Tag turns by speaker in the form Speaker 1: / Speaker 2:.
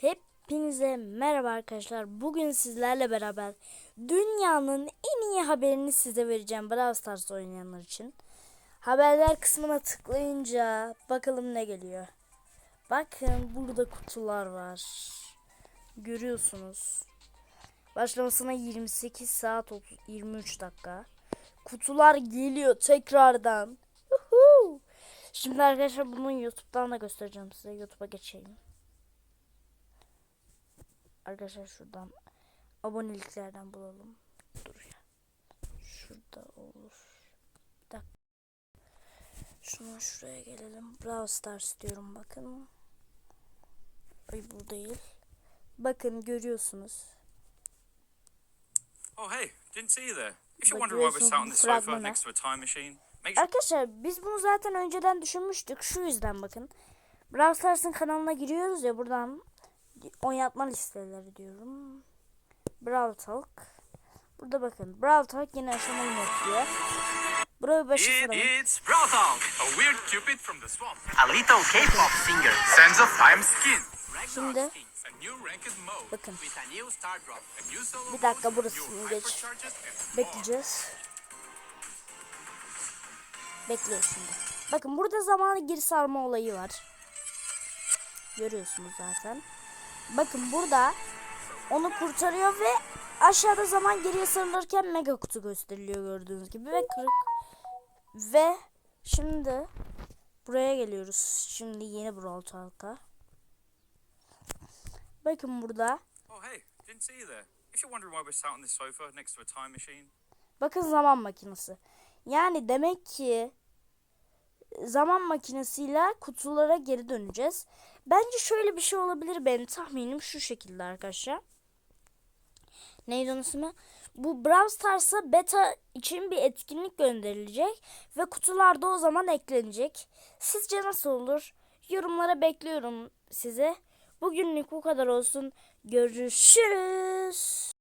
Speaker 1: Hepinize merhaba arkadaşlar. Bugün sizlerle beraber dünyanın en iyi haberini size vereceğim Brawl Stars oynayanlar için. Haberler kısmına tıklayınca bakalım ne geliyor. Bakın burada kutular var. Görüyorsunuz. Başlamasına 28 saat 30, 23 dakika. Kutular geliyor tekrardan. Şimdi arkadaşlar bunu YouTube'dan da göstereceğim size. YouTube'a geçeyim. Arkadaşlar şuradan aboneliklerden bulalım. Dur ya. Şurada olur. Bir dakika. Şunu şuraya gelelim. Brawl Stars diyorum bakın. Ay bu değil. Bakın görüyorsunuz.
Speaker 2: Oh, hey, didn't see you there. If you're wondering why we're sat on this sofa next to a time machine,
Speaker 1: Arkadaşlar biz bunu zaten önceden düşünmüştük. Şu yüzden bakın. Brawl Stars'ın kanalına giriyoruz ya buradan oynatma listeleri diyorum. Brawl Talk. Burada bakın. Brawl Talk yeni aşamayı notluyor. Buraya başı
Speaker 3: It, it's Brawlhawk, a weird cupid from the swamp. A little K-pop singer. Sense of time skin.
Speaker 1: Şimdi
Speaker 3: A
Speaker 1: bakın.
Speaker 3: A. A
Speaker 1: Bir dakika burasını geç. Bekleyeceğiz. Bekliyor şimdi. Bakın burada zamanı geri sarma olayı var. Görüyorsunuz zaten. Bakın burada onu kurtarıyor ve aşağıda zaman geriye sarılırken mega kutu gösteriliyor gördüğünüz gibi ve kırık ve şimdi buraya geliyoruz. Şimdi yeni Brawl Talk'a. Bakın burada
Speaker 2: Oh, hey, didn't see you there. If you're wondering why we're sat on this sofa next to a time machine,
Speaker 1: Bakın zaman makinesi. Yani demek ki zaman makinesiyle kutulara geri döneceğiz. Bence şöyle bir şey olabilir benim tahminim şu şekilde arkadaşlar. Neydi onun ismi? Bu Brawl Stars'a beta için bir etkinlik gönderilecek ve kutularda o zaman eklenecek. Sizce nasıl olur? Yorumlara bekliyorum size. Bugünlük bu kadar olsun. Görüşürüz.